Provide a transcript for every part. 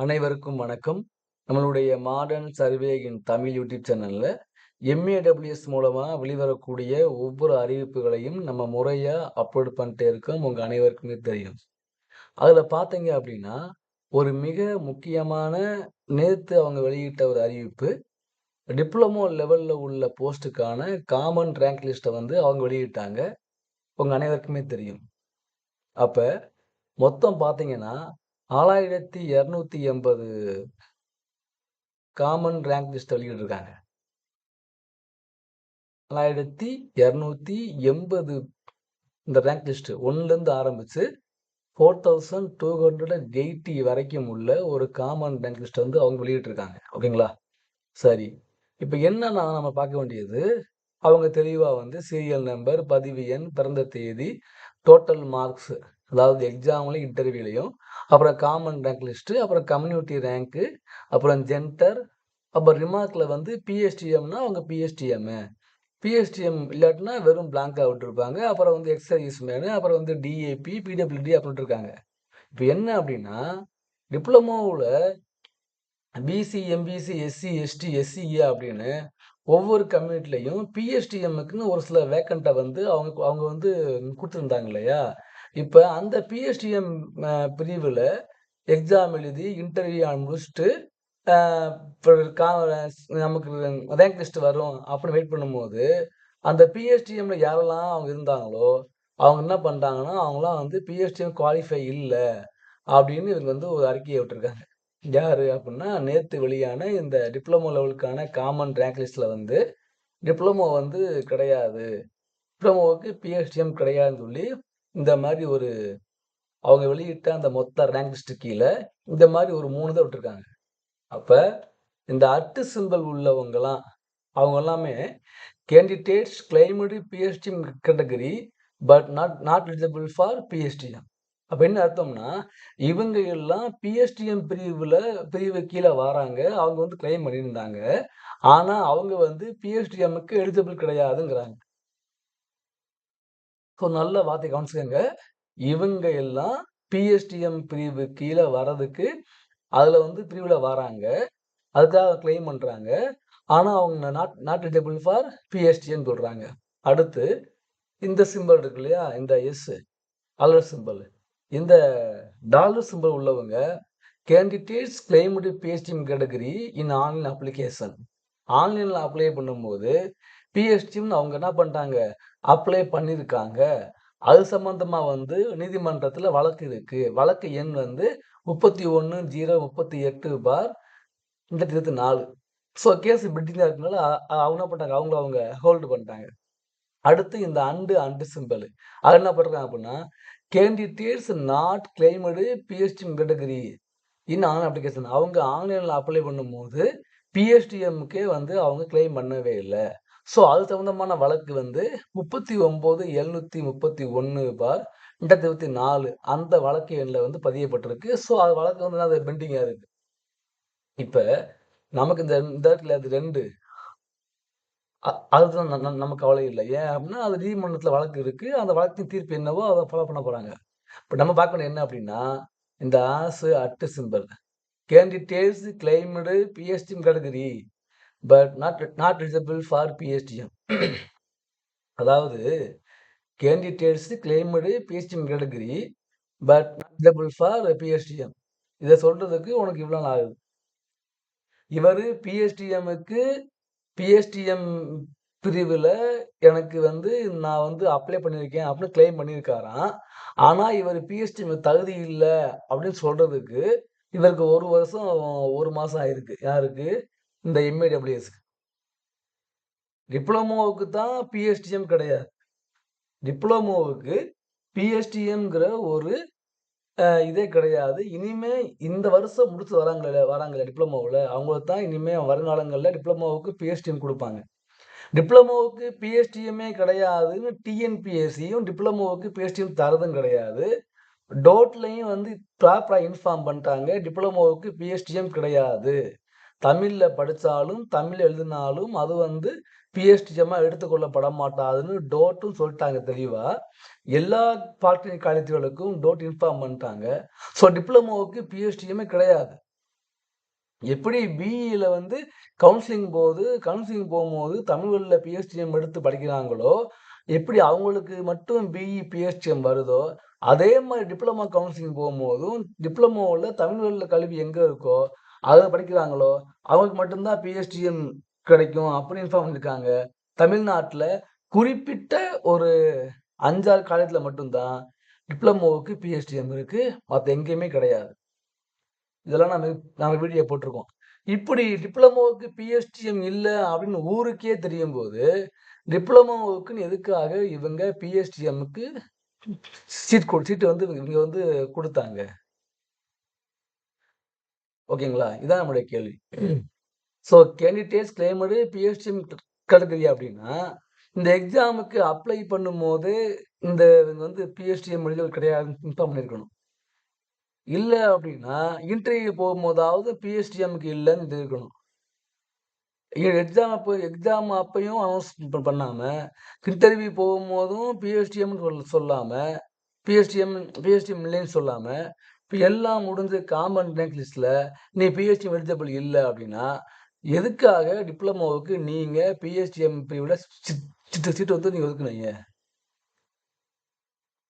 அனைவருக்கும் வணக்கம். நம்மளுடைய modern survey in Tamil YouTube சேனலில் எம்.ஏ.டபிள்யூ.எஸ் மூலமாக வெளிவரக்கூடிய ஒவ்வொரு அறிவிப்புகளையும் நம்ம முறையாக அப்லோட் பண்ணிட்டே இருக்கோம். உங்கள் அனைவருக்குமே தெரியும். அதில் பார்த்தீங்க அப்படின்னா, ஒரு மிக முக்கியமான நேற்று அவங்க வெளியிட்ட ஒரு அறிவிப்பு. டிப்ளமோ லெவலில் உள்ள போஸ்ட்டுக்கான காமன் ரேங்க் லிஸ்ட்டை வந்து அவங்க வெளியிட்டாங்க. உங்கள் அனைவருக்குமே தெரியும். அப்போ மொத்தம் பார்த்தீங்கன்னா, 6280 காமன் ரேங்க் லிஸ்ட் வெளியிட்டிருக்காங்க. 4280 இந்த ரேங்க் லிஸ்ட்டு ஒன்றுலேருந்து ஆரம்பித்து four thousand two hundred and eighty வரைக்கும் உள்ள ஒரு காமன் ரேங்க் லிஸ்ட் வந்து அவங்க வெளியிட்டிருக்காங்க. ஓகேங்களா? சரி. இப்போ என்னன்னா நம்ம பார்க்க வேண்டியது, அவங்க தெளிவாக வந்து சீரியல் நம்பர், பதிவு எண், பிறந்த தேதி, டோட்டல் மார்க்ஸு அதாவது எக்ஸாம்லையும் இன்டர்வியூலையும் அப்புறம் காமன் ரேங்க் லிஸ்ட்டு அப்புறம் கம்யூனிட்டி ரேங்க்கு அப்புறம் ஜென்டர் அப்புறம் ரிமார்க்கில் வந்து பிஎஸ்டிஎம்னா அவங்க பிஎஸ்டிஎம்மு பிஎஸ்டிஎம் இல்லாட்டினா வெறும் பிளாங்காக விட்டுருப்பாங்க. அப்புறம் வந்து எக்ஸ் மேனு, அப்புறம் வந்து டிஏபி, பிடபிள்யூடி அப்படின்ட்டு இருக்காங்க. என்ன அப்படின்னா, டிப்ளமோவில் BC, MBC, SC, ST, SCA அப்படின்னு ஒவ்வொரு கம்யூனிட்டிலையும் பிஎஸ்டிஎம்முக்குன்னு ஒரு சில வேக்கண்ட்டை வந்து அவங்க அவங்க வந்து கொடுத்துருந்தாங்க இல்லையா? இப்போ அந்த பிஎஸ்டிஎம் பிரிவில் எக்ஸாம் எழுதி, இன்டர்வியூ முடிச்சுட்டு, கா நமக்கு ரேங்க் லிஸ்ட் வரும் அப்படின்னு வெயிட் பண்ணும்போது, அந்த பிஎஸ்டிஎம்ல யாரெல்லாம் அவங்க இருந்தாங்களோ, அவங்க என்ன பண்ணுறாங்கன்னா அவங்களாம் வந்து பிஎஸ்டிஎம் குவாலிஃபை இல்லை அப்படின்னு இவங்க வந்து ஒரு அறிக்கையை விட்டுருக்காங்க. யார் அப்படின்னா, நேற்று வெளியான இந்த டிப்ளமோ லெவலுக்கான காமன் ரேங்க் லிஸ்ட்ல வந்து டிப்ளமோ வந்து கிடையாது. டிப்ளமோவுக்கு பிஎஸ்டிஎம் கிடையாதுன்னு சொல்லி, இந்த மாதிரி ஒரு அவங்க வெளியிட்ட அந்த மொத்த ரேங்க் லிஸ்ட் கீழே இந்த மாதிரி ஒரு மூணு தான் விட்டுருக்காங்க. அப்போ இந்த அட்டு சிம்பல் உள்ளவங்கலாம், அவங்க எல்லாமே candidates claimed PST category but not not eligible for PSTM. அப்போ என்ன அர்த்தம்னா, இவங்க எல்லாம் பிஎஸ்டிஎம் பிரிவில் பிரிவு கீழே வராங்க. அவங்க வந்து கிளைம் பண்ணியிருந்தாங்க. ஆனால் அவங்க வந்து பிஎஸ்டிஎம்முக்கு எலிஜிபிள் கிடையாதுங்கிறாங்க. ஸோ நல்ல வார்த்தை கவனிச்சுக்கோங்க இவங்க எல்லாம் பிஎஸ்டிஎம் பிரிவு கீழே வர்றதுக்கு அதில் வந்து பிரிவில் வராங்க. அதுக்காக கிளைம் பண்ணுறாங்க ஆனால் அவங்க நாட் நாட் எலிஜிபிள் ஃபார் பிஎஸ்டின்னு சொல்கிறாங்க அடுத்து இந்த சிம்பிள் இருக்கு இல்லையா? இந்த எஸ் அலர் சிம்பல். இந்த டாலர் சிம்பல் உள்ளவங்க candidates claimed PSTM category in online application. ஆன்லைனில் அப்ளை பண்ணும்போது பிஎஸ்டின்னு அவங்க என்ன பண்ணிட்டாங்க, அப்ளை பண்ணியிருக்காங்க. அது சம்மந்தமாக வந்து நீதிமன்றத்தில் வழக்கு இருக்குது வழக்கு எண் வந்து 31.038/2024. ஸோ கேஸ் பிட்டிங்காக இருக்கனால அவங்க என்ன பண்ணிட்டாங்க, அவங்கள அவங்க ஹோல்டு பண்ணிட்டாங்க. அடுத்து இந்த அண்டு அண்டு சிம்பிள் அது என்ன பண்ணுறாங்க அப்படின்னா, candidates not claimed PSTM category in online application. அவங்க ஆன்லைனில் அப்ளை பண்ணும்போது பிஎஸ்டிஎம்க்கே வந்து அவங்க கிளைம் பண்ணவே இல்லை ஸோ அது சம்மந்தமான வழக்கு வந்து 39.731/2024 அந்த வழக்கு எண்ணில் வந்து பதியப்பட்டிருக்கு. ஸோ அது வழக்கு வந்து அது பெண்டிங்கா இருக்கு. இப்ப நமக்கு இந்த இந்த இடத்துல அது 2 அ அதுதான் நமக்கு கவலை இல்லை ஏன் அப்படின்னா, அது நீதிமன்றத்தில் வழக்கு இருக்கு. அந்த வழக்கின் தீர்ப்பு என்னவோ அதை ஃபாலோ பண்ண போறாங்க. இப்ப நம்ம பார்க்கணும் என்ன அப்படின்னா, இந்த hash at symbol. Candidates claimed PST category but not not eligible for PSTM. அதாவது candidates claimed PSTM category but not eligible for PSTM. இதை சொல்கிறதுக்கு உனக்கு இவ்வளோ நாள் ஆகுது. இவர் பிஎஸ்டிஎம்முக்கு பிஎஸ்டிஎம் பிரிவில் எனக்கு வந்து நான் வந்து அப்ளை பண்ணியிருக்கேன் அப்படின்னு கிளைம் பண்ணியிருக்காராம். ஆனால் இவர் பிஹெச்டி தகுதி இல்லை அப்படின்னு சொல்கிறதுக்கு இவருக்கு ஒரு வருஷம் ஒரு மாதம் ஆயிருக்கு. யாருக்கு? இந்த எம்.ஏ.டபிள்யூ.எஸ்க்கு. டிப்ளமோவுக்கு தான் பிஎஸ்டிஎம் கிடையாது. டிப்ளமோவுக்கு பிஎஸ்டிஎம்ங்கிற ஒரு இதே கிடையாது. இனிமே இந்த வருஷம் முடிச்சு வராங்களே வராங்கல்ல டிப்ளமோவில் அவங்களுக்கு தான் இனிமே வருங்காலங்களில் டிப்ளமோவுக்கு பிஎஸ்டிஎம் கொடுப்பாங்க டிப்ளமோவுக்கு பிஎஸ்டிஎம்மே கிடையாதுன்னு டிஎன்பிஎஸ்சியும் டிப்ளமோவுக்கு பிஎஸ்டிஎம் தர்றதும் கிடையாது. டோட்லையும் வந்து ப்ராப்பராக இன்ஃபார்ம் பண்ணிட்டாங்க. டிப்ளமோவுக்கு பிஎஸ்டிஎம் கிடையாது. தமிழில் படித்தாலும் தமிழ் எழுதினாலும் அது வந்து பிஎஸ்டிஜமாக எடுத்துக்கொள்ளப்பட மாட்டாதுன்னு டோட்டும் சொல்லிட்டாங்க தெளிவாக எல்லா பாலிடெக்னிக் காலேஜ்களுக்கும் டோட் இன்ஃபார்ம் பண்ணிட்டாங்க. ஸோ டிப்ளமோவுக்கு பிஎஸ்டிஎம்மே கிடையாது. எப்படி பிஇயில் வந்து கவுன்சிலிங் போது கவுன்சிலிங் போகும்போது தமிழ் வழில பிஎஸ்டிஎம் எடுத்து படிக்கிறாங்களோ, எப்படி அவங்களுக்கு மட்டும் பிஇ, பிஎஸ்டிஎம் வருதோ, அதே மாதிரி டிப்ளமோ கவுன்சிலிங் போகும்போதும், டிப்ளமோவில் தமிழ் வழில கல்வி எங்கே இருக்கோ, அதை படிக்கிறாங்களோ, அவங்களுக்கு மட்டும்தான் பிஎஸ்டிஎம் கிடைக்கும் அப்படின்னு இன்ஃபார்ம் பண்ணியிருக்காங்க. தமிழ்நாட்டில் குறிப்பிட்ட ஒரு அஞ்சாறு காலேஜில் மட்டும்தான் டிப்ளமோவுக்கு பிஎஸ்டிஎம் இருக்கு. மற்ற எங்கேயுமே கிடையாது. இதெல்லாம் நம்ம நாங்கள் வீடியோ போட்டிருக்கோம். இப்படி டிப்ளமோவுக்கு பிஎஸ்டிஎம் இல்லை அப்படின்னு ஊருக்கே தெரியும் போது டிப்ளமோவுக்குன்னு எதுக்காக இவங்க பிஎஸ்டிஎம்க்கு சீட் சீட்டு வந்து இவங்க வந்து கொடுத்தாங்க ஓகேங்களா? இதான் நம்முடைய கேள்வி. So candidates claimed PSTM category அப்படின்னா, இந்த எக்ஸாமுக்கு அப்ளை பண்ணும்போது, இந்த இவங்க வந்து பிஎஸ்டிஎம் எலிஜிபிள் கிடையாதுன்னு இன்ஃபார்ம் பண்ணியிருக்கணும். இல்ல அப்படின்னா, இன்டர்வியூ போகும்போதாவது பிஎஸ்டிஎம்க்கு இல்லன்னு சொல்லியிருக்கணும். எக்ஸாம் அப்போ எக்ஸாம் அப்பயும் அனௌன்ஸ் ப பண்ணாம, இன்டர்வியூ போகும்போதும் பிஎஸ்டிஎம்ன்னு சொல் சொல்லாம, பிஎஸ்டிஎம் பிஎஸ்டிஎம் இல்லைன்னு சொல்லாம, இப்போ எல்லாம் முடிஞ்சு காமன் ரேங்க் லிஸ்ட்டில் நீ பிஹெச்டி எலிஜிபிள் இல்லை அப்படின்னா, எதுக்காக டிப்ளமோவுக்கு நீங்கள் பிஹெச்டிஎம் பிரிவில் சீட்டு சீட் சீட் வந்து நீங்க ஒதுக்குனீங்க?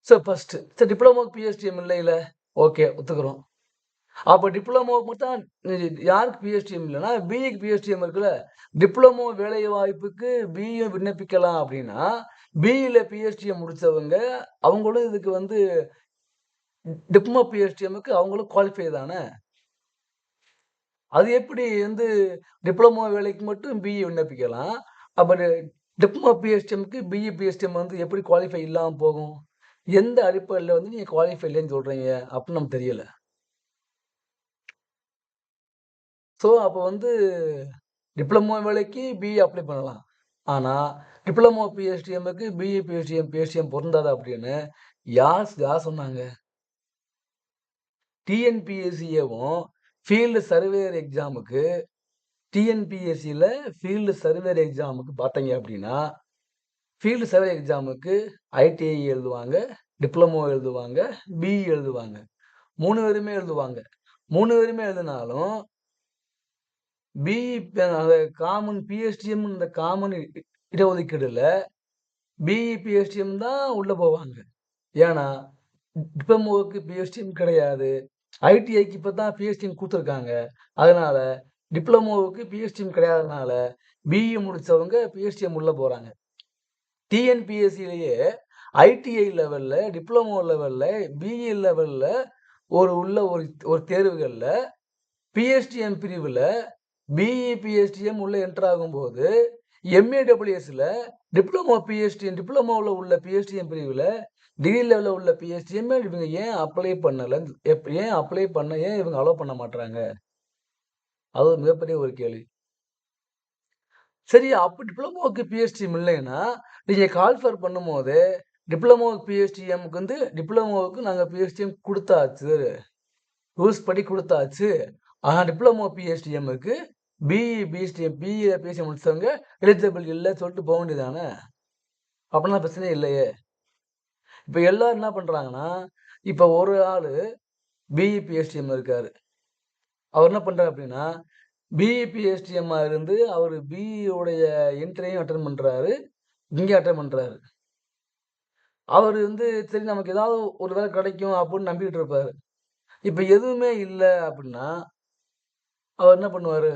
சார் ஃபர்ஸ்ட் சரி டிப்ளமோக்கு இல்லை இல்லை ஓகே ஒத்துக்கிறோம். அப்போ டிப்ளமோ மட்டும் யாருக்கு பிஹெச்டிஎம் இல்லைன்னா பிஇக்கு பிஹெச்டிஎம் இருக்குல்ல. டிப்ளமோ வேலை வாய்ப்புக்கு பிஇ விண்ணப்பிக்கலாம் அப்படின்னா, பிஇயில் பிஹெச்டிஎம் முடித்தவங்க அவங்களும் இதுக்கு வந்து டிப்ளமோ பிஹெச்டிஎம்முக்கு அவங்களும் குவாலிஃபை தானே. அது எப்படி வந்து டிப்ளமோ வேலைக்கு மட்டும் பிஇ விண்ணப்பிக்கலாம். அப்ப டிப்ளமோ பிஹெச்டிஎம்க்கு பிஇ, பிஹெச்டிஎம் வந்து எப்படி குவாலிஃபை இல்லாமல் போகும்? எந்த அடிப்படையில் வந்து நீங்கள் குவாலிஃபை இல்லைன்னு சொல்கிறீங்க அப்படின்னு நமக்கு தெரியலை ஸோ அப்போ வந்து டிப்ளமோ வேலைக்கு பிஇ அப்ளை பண்ணலாம். ஆனால் டிப்ளமோ பிஹெச்டிஎம்முக்கு பிஇ, பிஹெச்டிஎம் பிஹெச்டிஎம் பொருந்தாது அப்படின்னு யார் யார் சொன்னாங்க? டிஎன்பிஎஸ்சியவும் ஃபீல்டு சர்வேயர் எக்ஸாமுக்கு டிஎன்பிஎஸ்சியில் ஃபீல்டு சர்வேயர் எக்ஸாமுக்கு பார்த்தீங்க அப்படின்னா, ஃபீல்டு சர்வே எக்ஸாமுக்கு ஐடிஐ எழுதுவாங்க, டிப்ளமோ எழுதுவாங்க, பிஇ எழுதுவாங்க. மூணு பேருமே எழுதுவாங்க. மூணு பேருமே எழுதினாலும் பிஇ அந்த காமன் பிஎஸ்டிஎம் இந்த காமன் இ இடஒதுக்கீடுல பிஇ, பிஎஸ்டிஎம் தான் உள்ளே போவாங்க. ஏன்னா, டிப்ளமோவுக்கு பிஎஸ்டிஎம் கிடையாது. ஐடிஐக்கு இப்போ தான் பிஎஸ்டிஎம் கொடுத்துருக்காங்க. அதனால டிப்ளமோவுக்கு பிஎஸ்டிஎம் கிடையாதனால, பிஇ முடித்தவங்க பிஎஸ்டிஎம் உள்ளே போகிறாங்க டிஎன்பிஎஸ்சிலேயே ஐடிஐ லெவலில் டிப்ளமோ லெவலில் பிஇ லெவலில் ஒரு உள்ள ஒரு ஒரு தேர்வுகளில் பிஎஸ்டிஎம் பிரிவில் பிஇ, பிஎஸ்டிஎம் உள்ளே என்டர் ஆகும்போது, எம்ஏடபிள்யூஎஸில் டிப்ளமோ பிஎஸ்டிஎம் டிப்ளமோவில் உள்ள பிஎஸ்டிஎம் பிரிவில் டிகிரி லெவலில் உள்ள பிஎஸ்டிஎம் இவங்க ஏன் அப்ளை பண்ணலை எப் ஏன் அப்ளை பண்ண ஏன் இவங்க அலோவ் பண்ண மாட்டுறாங்க அது ஒரு மிகப்பெரிய ஒரு கேள்வி. சரி அப்போ டிப்ளமோவுக்கு பிஎஸ்டிஎம் இல்லைன்னா, நீங்கள் கால்ஃபர் பண்ணும்போது, டிப்ளமோ பிஎஸ்டிஎம்க்கு வந்து டிப்ளமோவுக்கு நாங்கள் பிஎஸ்டிஎம் கொடுத்தாச்சு ரூல்ஸ் படி கொடுத்தாச்சு ஆனால் டிப்ளமோ பிஎஸ்டிஎம்முக்கு பிஇ, பிஎஸ்டிஎம் பிஇ, பிஎஸ்டிஎம் முடிச்சவங்க எலிஜிபிள் இல்லை சொல்லிட்டு போக வேண்டியது தானே. பிரச்சனையே இல்லையே. இப்போ எல்லோரும் என்ன பண்ணுறாங்கன்னா இப்போ ஒரு ஆள் பிஇ, இருக்கார். அவர் என்ன பண்ணுறாரு அப்படின்னா, பிஇபிஎஸ்டிஎம்மாக இருந்து அவர் பிஇ உடைய அட்டன் அட்டெண்ட் இங்கே அட்டன் பண்ணுறாரு அவர் வந்து சரி நமக்கு ஏதாவது ஒரு வேலை கிடைக்கும் அப்படின்னு நம்பிக்கிட்டு இருப்பார். இப்போ எதுவுமே இல்லை அப்படின்னா, அவர் என்ன பண்ணுவார்?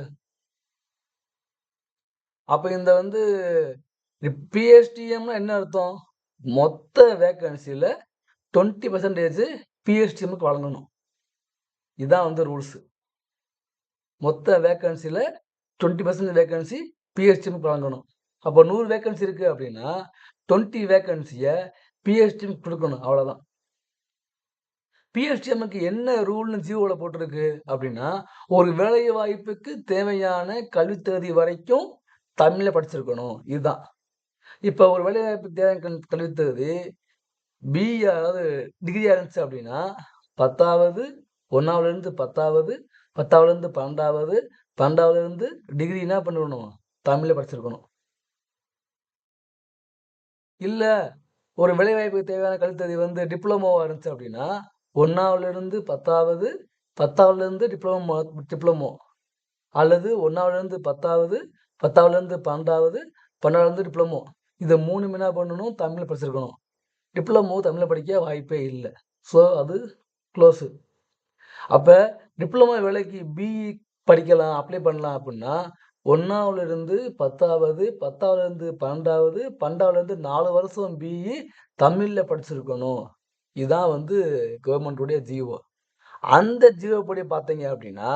அப்போ இந்த வந்து பிஎஸ்டிஎம்னா என்ன அர்த்தம்? மொத்த வேக்கன்சியில் டுவெண்ட்டி பர்சன்டேஜ் பிஎஸ்டிஎம்க்கு வழங்கணும். இதுதான் வந்து ரூல்ஸ். மொத்த வேக்கன்சியில் டுவெண்ட்டி பர்சன்டேஜ் வேக்கன்சி பிஎஸ்டிஎம்க்கு வழங்கணும். அப்போ நூறு வேக்கன்சி இருக்குது அப்படின்னா, டுவெண்ட்டி வேக்கன்சியை பிஎஸ்டிஎம்க்கு கொடுக்கணும் அவ்வளோதான் பிஎஸ்டிஎம்க்கு என்ன ரூல்னு ஜியோவில் போட்டிருக்கு அப்படின்னா, ஒரு வேலை வாய்ப்புக்கு தேவையான கல்வித்தகுதி வரைக்கும் தமிழை படிச்சிருக்கணும். இதுதான். இப்போ ஒரு வேலைவாய்ப்பு தேவையான கல் கல்வித் தகுதி பிஇ அதாவது டிகிரியாக இருந்துச்சு அப்படின்னா, 10வது 1வதுலருந்து 10வது, 10வதுலருந்து 12வது, 12வதுலருந்து டிகிரி என்ன பண்ணணும் தமிழில் படிச்சிருக்கணும். இல்லை ஒரு வேலைவாய்ப்புக்கு தேவையான கல்வித்தகுதி வந்து டிப்ளமோவாக இருந்துச்சு அப்படின்னா, 1வதுலருந்து 10வது, 10வதுலருந்து டிப்ளமோ டிப்ளமோ அல்லது 1வதுலேருந்து 10வது, 10வதுலேருந்து 12வது, 12வதுலேருந்து டிப்ளமோ. இதை மூணு என்ன பண்ணணும்? தமிழில் படிச்சிருக்கணும். டிப்ளமோ தமிழில் படிக்க வாய்ப்பே இல்லை ஸோ அது க்ளோஸு அப்போ டிப்ளமோ வேலைக்கு பிஇ படிக்கலாம், அப்ளை பண்ணலாம் அப்படின்னா ஒன்றாவதுலேருந்து பத்தாவது பத்தாவதுலேருந்து பன்னெண்டாவது பன்னெண்டாவதுலேருந்து நாலு வருஷம் பிஇ தமிழில் படிச்சிருக்கணும். இதுதான் வந்து கவர்மெண்ட்டுடைய ஜீவோ அந்த ஜிஓ படி பார்த்தீங்க அப்படின்னா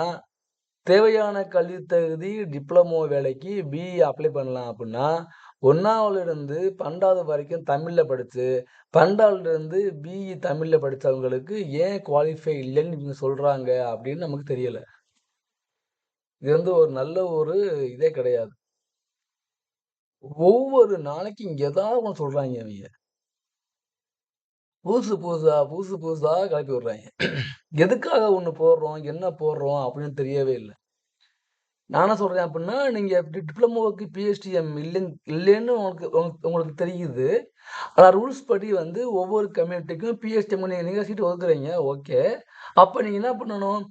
தேவையான கல்வி தகுதி டிப்ளமோ வேலைக்கு பிஇ அப்ளை பண்ணலாம் அப்படின்னா 1வதுலேருந்து 12வது வரைக்கும் தமிழில் படித்து பன்னெண்டாவதுலேருந்து பிஇ தமிழில் படித்தவங்களுக்கு ஏன் குவாலிஃபை இல்லைன்னு இவங்க சொல்கிறாங்க அப்படின்னு நமக்கு தெரியலை. இது வந்து ஒரு நல்ல ஒரு இதே கிடையாது. ஒவ்வொரு நாளைக்கும் ஏதாவது ஒன்று சொல்கிறாங்க அவங்க புதுசு புதுசாக புதுசு புதுசாக கிளப்பி விடுறாங்க. எதுக்காக ஒன்று போடுறோம், என்ன போடுறோம் அப்படின்னு தெரியவே இல்லை. நான் என்ன சொல்கிறேன் அப்டின்னா, நீங்கள் டிப்ளமோவுக்கு பிஎஸ்டிஎம் இல்லைன்னு இல்லைன்னு உங்களுக்கு உங்க உங்களுக்கு தெரியுது. ஆனால் ரூல்ஸ் படி வந்து ஒவ்வொரு கம்யூனிட்டிக்கும் பிஎஸ்டிஎம் நீங்கள் நீங்கள் சீட்டு ஒதுக்குறீங்க. ஓகே. அப்போ நீங்கள் என்ன பண்ணணும்?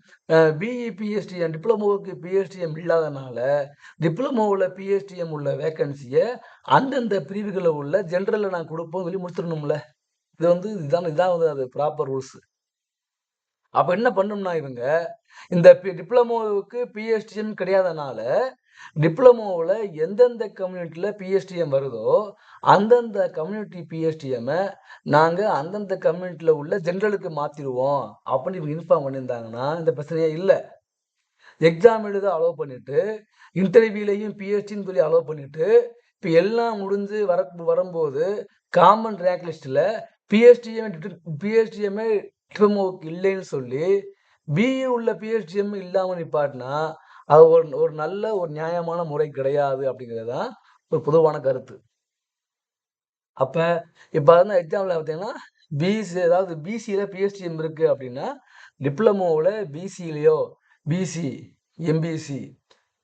பிஇ பிஹெச்டிஎம் டிப்ளமோவுக்கு பிஹெச்டிஎம் இல்லாதனால, டிப்ளமோவில் பிஎஸ்டிஎம் உள்ள வேக்கன்சியை அந்தந்த பிரிவுகளில் உள்ள ஜென்ரலில் நான் கொடுப்போம் சொல்லி முடிச்சிடணும்ல இது வந்து இதுதான் இதுதான் வந்து அது ப்ராப்பர் ரூல்ஸு அப்போ என்ன பண்ணோம்னா இவங்க, இந்த பி டிப்ளமோவுக்கு பிஎஸ்டிஎம் கிடையாதனால, டிப்ளமோவில் எந்தெந்த கம்யூனிட்டியில் பிஎஸ்டிஎம் வருதோ, அந்தந்த கம்யூனிட்டி பிஎஸ்டிஎம்மை நாங்கள் அந்தந்த கம்யூனிட்டியில் உள்ள ஜென்ரலுக்கு மாற்றிடுவோம் அப்படின்னு இவங்க இன்ஃபார்ம் பண்ணியிருந்தாங்கன்னா, இந்த பிரச்சனையே இல்லை. எக்ஸாம் எழுத அலோவ் பண்ணிவிட்டு இன்டர்வியூலையும் பிஎஸ்டின்னு சொல்லி அலோவ் பண்ணிவிட்டு இப்போ எல்லாம் முடிஞ்சு வர வரும்போது, காமன் ரேங்க் லிஸ்ட்டில் பிஎஸ்டிஎம் பிஎஸ்டிஎம்மே டிப்ளமோவுக்கு இல்லைன்னு சொல்லி, பிஇ உள்ள பிஹெச்டிஎம் இல்லாமல் நிப்பாட்டினா, அது ஒரு ஒரு நல்ல ஒரு நியாயமான முறை கிடையாது அப்படிங்கிறது தான் ஒரு பொதுவான கருத்து. அப்போ இப்போ வந்து எக்ஸாம்பிள் பார்த்தீங்கன்னா, பிசி அதாவது பிசியில் பிஹெச்டிஎம் இருக்குது அப்படின்னா டிப்ளமோவில் பிசிலயோ பிசி, எம்பிசி,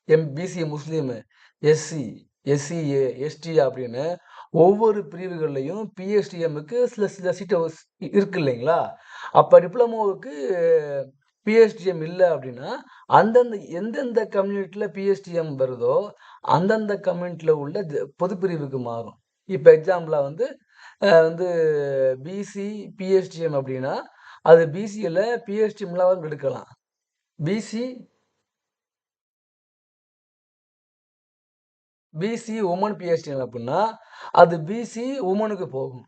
எம் பிசி முஸ்லீமு, எஸ்சி, எஸ்சிஏ, எஸ்டி அப்படின்னு ஒவ்வொரு பிரிவுகள்லையும் பிஎஸ்டிஎம்முக்கு சில சில சீட்டு இருக்கு இல்லைங்களா? அப்போ டிப்ளமோவுக்கு பிஎஸ்டிஎம் இல்லை அப்படின்னா அந்தந்த எந்தெந்த கம்யூனிட்டியில் பிஎஸ்டிஎம் வருதோ, அந்தந்த கம்யூனிட்டியில் உள்ள பொது பொதுப்பிரிவுக்கு மாறும். இப்போ எக்ஸாம்பிளாக வந்து வந்து பிசி, பிஎஸ்டிஎம் அப்படின்னா அது பிசியில் பிஹெச்டி இல்லாதவங்க எடுக்கலாம். பிசி பிசி உமன் பிஎஸ்டிஎம் அப்டின்னா, அது பிசி உமனுக்கு போகும்.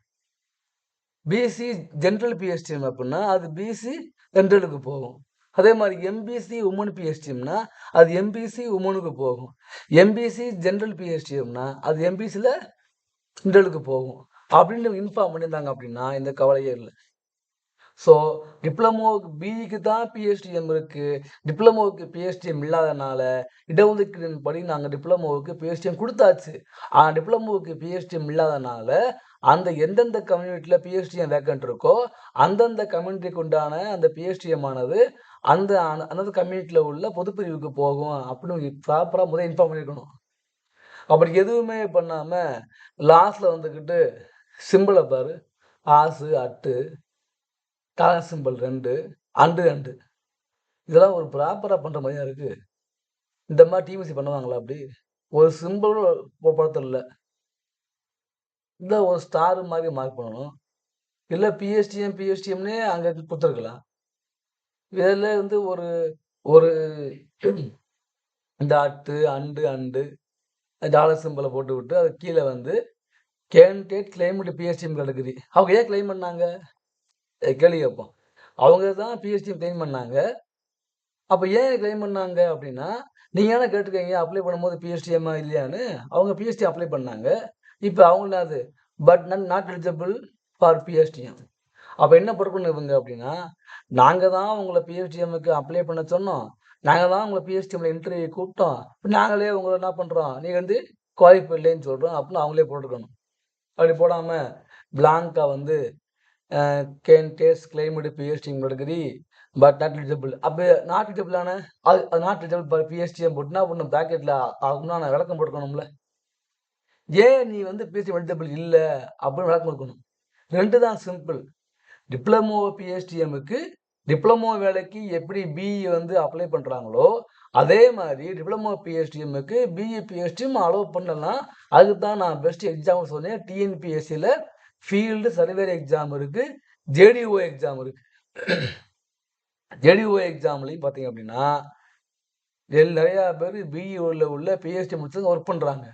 பிசி ஜென்ரல் பிஎஸ்டிஎம் அப்டின்னா, அது பிசி ஜென்ரலுக்கு போகும். அதே மாதிரி எம்பிசி உமன் பிஎஸ்டிஎம்னா, அது எம்பிசி உமனுக்கு போகும். எம்பிசி ஜென்ரல் பிஎஸ்டிஎம்னா, அது எம்பிசியில் ஜென்ரலுக்கு போகும். அப்படின்னு இன்ஃபார்ம் பண்ணியிருந்தாங்க அப்படின்னா இந்த கவலையே இல்லை ஸோ டிப்ளமோவுக்கு பிஇக்கு தான் பிஎஸ்டிஎம் இருக்குது டிப்ளமோவுக்கு பிஎஸ்டிஎம் இல்லாதனால, இடஒதுக்கீடு படி நாங்கள் டிப்ளமோவுக்கு பிஎஸ்டிஎம் கொடுத்தாச்சு. ஆனால் டிப்ளமோவுக்கு பிஎஸ்டிஎம் இல்லாதனால, அந்த எந்தெந்த கம்யூனிட்டியில் பிஎஸ்டிஎம் வேக்கன்ட் இருக்கோ, அந்தந்த கம்யூனிட்டிக்கு உண்டான அந்த பிஎஸ்டிஎம் ஆனது, அந்த அந்தந்த கம்யூனிட்டியில் உள்ள பொதுப்பிரிவுக்கு போகும் அப்படின்னு ப்ராப்பராக முதல் இன்ஃபார்ம் பண்ணியிருக்கணும். அப்படி எதுவுமே பண்ணாமல் லாஸ்ட்டில் வந்துக்கிட்டு சிம்பிளை பாரு, ஆசு, அட்டு, டாலர் சிம்பிள் ரெண்டு அண்டு, அண்டு. இதெல்லாம் ஒரு ப்ராப்பராக பண்ணுற மாதிரியா இருக்குது இந்த மாதிரி டிவிசி பண்ணுவாங்களா அப்படி ஒரு சிம்பிள் படத்தில் இல்லை இல்லை ஒரு ஸ்டார் மாதிரி மார்க் பண்ணணும். இல்லை பிஎஸ்டிஎம், பிஎஸ்டிஎம்னே அங்கே கொடுத்துருக்கலாம் இதில் வந்து ஒரு ஒரு இந்த அட்டு, அண்டு, அண்டு டாலர் சிம்பலை போட்டு விட்டு அது கீழே வந்து கேண்டிடேட் கிளைம்டு பிஎஸ்டிஎம் கேட்டகரி. அவங்க ஏன் கிளைம் பண்ணாங்க? கேள்வி கேட்போம். அவங்க தான் பிஹெச்டி கிளைம் பண்ணாங்க. அப்போ ஏன் கிளைம் பண்ணாங்க அப்படின்னா நீங்க என்ன கேட்டுருக்கீங்க அப்ளை பண்ணும்போது பிஹெச்டிஎம்மா இல்லையான்னு. அவங்க பிஹெச்டி அப்ளை பண்ணாங்க. இப்போ அவங்க என்னது? But none not eligible for PSTM அப்போ என்ன பொறுப்புன்னு இவங்க அப்படின்னா நாங்கள் தான் உங்களை பிஹெச்டிஎம்முக்கு அப்ளை பண்ண சொன்னோம். நாங்கள் தான் உங்களை பிஎஸ்டிஎம்ல இன்டர்வியூ கூப்பிட்டோம். நாங்களே உங்களை என்ன பண்ணுறோம் நீங்கள் வந்து குவாலிஃபை இல்லைன்னு சொல்கிறோம் அப்படின்னு அவங்களே போட்டுருக்கணும். அப்படி போடாமல் பிளாங்காக வந்து can candidates claimed PSTM category but not eligible. அப்போ நாட் எலிஜிபிள் அது அது நாட் எலிஜிபிள் ஃபார் பிஎஸ்டிஎம் போட்டு என்ன பண்ணணும்? பிராக்கெட்ல விளக்கம் போட்டுக்கணும்ல ஏன் நீ வந்து பிஎஸ்டி எலிஜிபிள் இல்லை அப்படின்னு விளக்கம் கொடுக்கணும் ரெண்டு தான் சிம்பிள். டிப்ளமோ பிஎஸ்டிஎம்முக்கு டிப்ளமோ வேலைக்கு எப்படி பிஇ வந்து அப்ளை பண்ணுறாங்களோ அதே மாதிரி டிப்ளமோ பிஎஸ்டிஎம்முக்கு பிஇ பிஎஸ்டியும் அலோவ் பண்ணலாம் அதுக்கு தான் நான் பெஸ்ட் எக்ஸாம்பிள் சொன்னேன் டிஎன்பிஎஸ்சியில் ஃபீல்டு சர்வேர் எக்ஸாம் இருக்குது ஜேடிஓ எக்ஸாம் இருக்குது ஜேடிஓ எக்ஸாம்லையும் பார்த்தீங்க அப்படின்னா எல் நிறையா பேர் பிஇ உள்ள உள்ள பிஹெச்டி முடிச்சது ஒர்க் பண்ணுறாங்க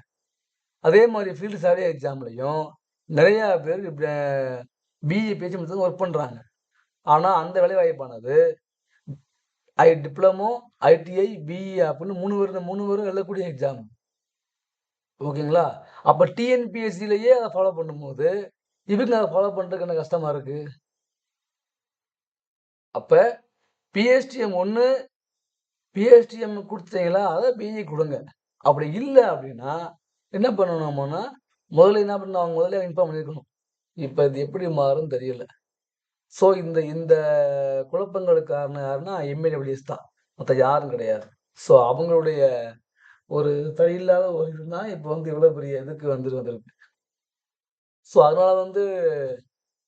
அதே மாதிரி ஃபீல்டு சர்வே எக்ஸாம்லையும் நிறையா பேர் பிஇ பிஹெச்டி முடிச்சது ஒர்க் பண்ணுறாங்க ஆனால் அந்த வேலைவாய்ப்பானது ஐ டிப்ளமோ ஐடிஐ பிஇ அப்படின்னு மூணு பேர் மூணு பேரும் எழுதக்கூடிய எக்ஸாம் ஓகேங்களா? அப்போ டிஎன்பிஎஸ்சிலேயே அதை ஃபாலோ பண்ணும்போது இவங்க அதை ஃபாலோ பண்ணுறதுக்கு என்ன கஷ்டமாக இருக்குது அப்போ பிஎஸ்டிஎம் ஒன்று பிஎஸ்டிஎம் கொடுத்தீங்களா அதை பிஇ கொடுங்க. அப்படி இல்லை அப்படின்னா என்ன பண்ணணுமோனா முதல்ல என்ன பண்ணணும்? அவங்க முதல்ல இன்ஃபார்ம் பண்ணியிருக்கணும் இப்போ இது எப்படி மாறும் தெரியல. ஸோ இந்த இந்த குழப்பங்களுக்கு காரணம் யாருன்னா எம்ஏடபிள்யூஎஸ் தான். மற்ற யாரும் கிடையாது. ஸோ அவங்களுடைய ஒரு தடையில்லாத ஒரு இதுதான் இப்போ வந்து இவ்வளோ பெரிய இதுக்கு வந்துட்டு வந்திருக்கு. ஸோ அதனால் வந்து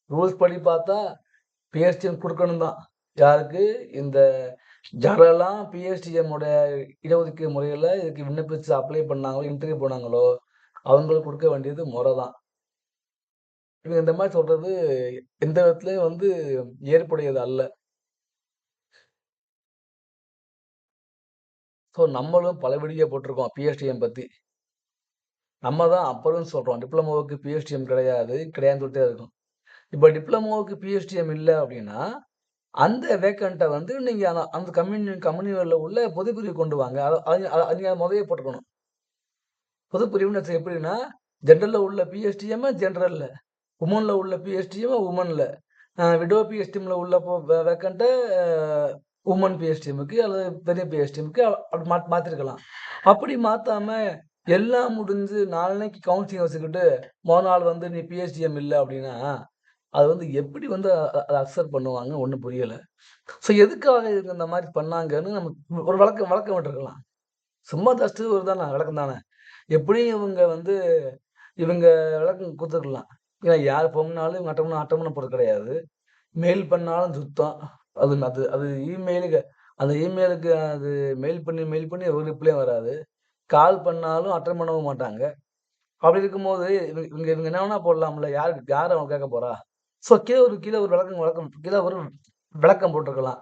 ரூல்ஸ் படி பார்த்தா பிஎஸ்டிஎம் கொடுக்கணும் தான் யாருக்கு? இந்த ஜாரெல்லாம் பிஎஸ்டிஎம்மோட இடஒதுக்கீடு முறையில் இதுக்கு விண்ணப்பிச்சு அப்ளை பண்ணாங்களோ இன்டர்வியூ போனாங்களோ அவங்களுக்கு கொடுக்க வேண்டியது முறை தான் இவங்க இந்த மாதிரி சொல்கிறது எந்த விதத்துலையும் வந்து ஏற்புடையது அல்ல. ஸோ நம்மளும் பல வீடியோ போட்டிருக்கோம் பிஎஸ்டிஎம் பற்றி நம்ம தான் அப்புறம் சொல்கிறோம் டிப்ளமோவுக்கு பிஎஸ்டிஎம் கிடையாது கிடையாதுன்னு சொல்லிட்டே இருக்கும் இப்போ டிப்ளமோவுக்கு பிஎஸ்டிஎம் இல்லை அப்படின்னா அந்த வேக்கண்ட்டை வந்து நீங்கள் அந்த அந்த கம்யூனி கம்யூனியில் உள்ள பொதுப்பிரிவு கொண்டு வாங்க. அதை அது அது நீங்கள் முதலே போட்டுக்கணும். பொதுப்பிரிவுன்னு எப்படின்னா ஜென்ரலில் உள்ள பிஹெச்டிஎம் ஜென்ரலில் உமனில் உள்ள பிஹெச்டிஎம் உமனில் விடோ பிஹெச்டிஎம்மில் உள்ள வேக்கண்ட்டை உமன் பிஎஸ்டிஎம்முக்கு அல்லது பெரிய பிஹெச்டிஎம்முக்கு அப்படி மா மாற்றிருக்கலாம் அப்படி மாற்றாமல் எல்லாம் முடிஞ்சு நாளைக்கு கவுன்சிலிங் வச்சுக்கிட்டு மொதல் நாள் வந்து நீ பிஹெச்டிஎம் இல்லை அப்படின்னா அது வந்து எப்படி வந்து அதை அக்செப்ட் பண்ணுவாங்க ஒன்றும் புரியலை. ஸோ எதுக்காக இவங்க இந்த மாதிரி பண்ணாங்கன்னு நம்ம ஒரு வழக்கம் வழக்கம் விட்டுருக்கலாம். சும்மா ஜஸ்ட்டு ஒரு தானே விளக்கம் தானே. எப்படியும் இவங்க வந்து இவங்க விளக்கம் கொடுத்துருக்கலாம். ஏன்னா யார் போனாலும் இவங்க அட்டம்னா அட்டம்னு போகிறது கிடையாது. மெயில் பண்ணாலும் சுத்தம். அது அது அது இமெயிலுக்கு அந்த இமெயிலுக்கு அது மெயில் பண்ணி மெயில் பண்ணி ஒரு ரிப்ளையும் வராது. கால் பண்ணாலும் அட்டன் பண்ணவும் மாட்டாங்க. அப்படி இருக்கும்போது இவங்க இவங்க இவங்க என்ன வேணா போடலாம்ல யாருக்கு யார் அவங்க கேட்க போறா? ஸோ கீழே ஒரு கீழே ஒரு விளக்கம் விளக்கம் கீழே ஒரு விளக்கம் போட்டிருக்கலாம்.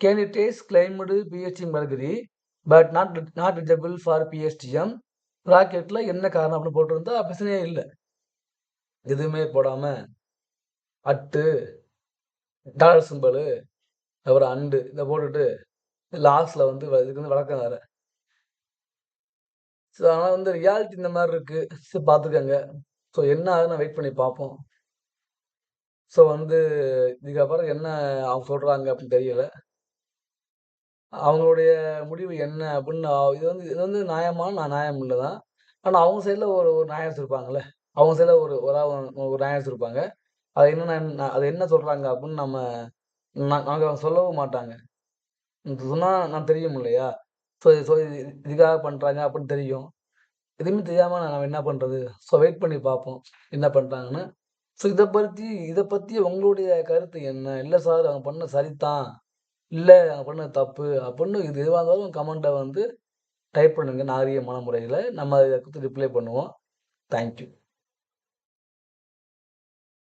Candidates claimed PSTM category but not not eligible for PSTM ராக்கெட்டில் என்ன காரணம் அப்படின்னு போட்டிருந்தா பிரச்சனையே இல்லை. எதுவுமே போடாமல் அட்டு டாலர் சிம்பிள் அப்புறம் அண்டு இதை போட்டுட்டு லாஸ்ட்டில் வந்து இதுக்கு வந்து விளக்கம் வேறு. ஸோ அதனால் வந்து ரியாலிட்டி இந்த மாதிரி இருக்குது சரி பார்த்துக்கங்க. ஸோ என்ன ஆகுதுன்னு வெயிட் பண்ணி பார்ப்போம். ஸோ வந்து இதுக்கப்புறம் என்ன அவங்க சொல்கிறாங்க அப்படின்னு தெரியல. அவங்களுடைய முடிவு என்ன அப்படின்னு இது வந்து இது வந்து நியாயமான நான் நியாயம் இல்லை தான் ஆனால் அவங்க சைடில் ஒரு ஒரு நியாயம் இருப்பாங்கல்ல அவங்க சைடில் ஒரு ஒரு ஒரு நியாயம் வச்சுருப்பாங்க. அது என்ன அது என்ன சொல்கிறாங்க அப்படின்னு நம்ம நாங்கள் சொல்லவும் மாட்டாங்க. சொன்னால் நான் தெரியும் இல்லையா ஸோ ஸோ இதுக்காக பண்ணுறாங்க அப்படின்னு தெரியும். எதுவுமே தெரியாமல் நான் என்ன பண்ணுறது ஸோ வெயிட் பண்ணி பார்ப்போம் என்ன பண்ணுறாங்கன்னு ஸோ இதை பற்றி இதை பற்றி உங்களுடைய கருத்து என்ன? இல்லை சார் அவங்க பண்ண சரிதான். இல்லை அவங்க பண்ண தப்பு அப்படின்னு இது எதுவாக இருந்தாலும் கமெண்ட்டை வந்து டைப் பண்ணுங்கள் நாகரிகமான முறையில் நம்ம அதை கொடுத்து ரிப்ளை பண்ணுவோம். தேங்க்யூ